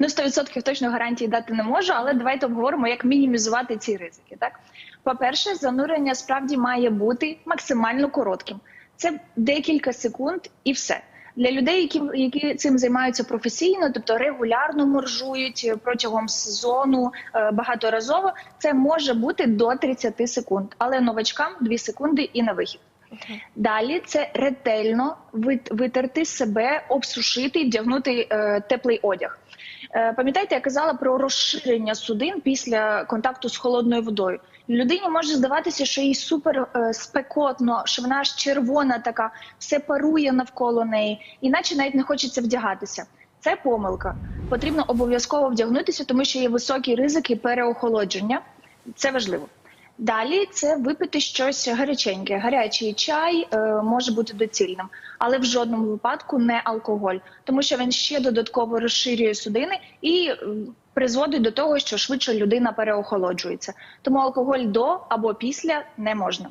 ну 100% точно гарантії дати не можу, але давайте обговоримо, як мінімізувати ці ризики. Так, по-перше, занурення справді має бути максимально коротким. Це декілька секунд і все. Для людей, які, які цим займаються професійно, тобто регулярно моржують протягом сезону е, багаторазово, це може бути до 30 секунд, але новачкам 2 секунди і на вихід. Далі це ретельно вит- витерти себе, обсушити, вдягнути е, теплий одяг. Е, пам'ятаєте, я казала про розширення судин після контакту з холодною водою. Людині може здаватися, що їй супер е, спекотно, що вона аж червона, така все парує навколо неї, іначе навіть не хочеться вдягатися. Це помилка. Потрібно обов'язково вдягнутися, тому що є високі ризики переохолодження. Це важливо. Далі це випити щось гаряченьке. Гарячий чай е, може бути доцільним, але в жодному випадку не алкоголь, тому що він ще додатково розширює судини і е, призводить до того, що швидше людина переохолоджується. Тому алкоголь до або після не можна.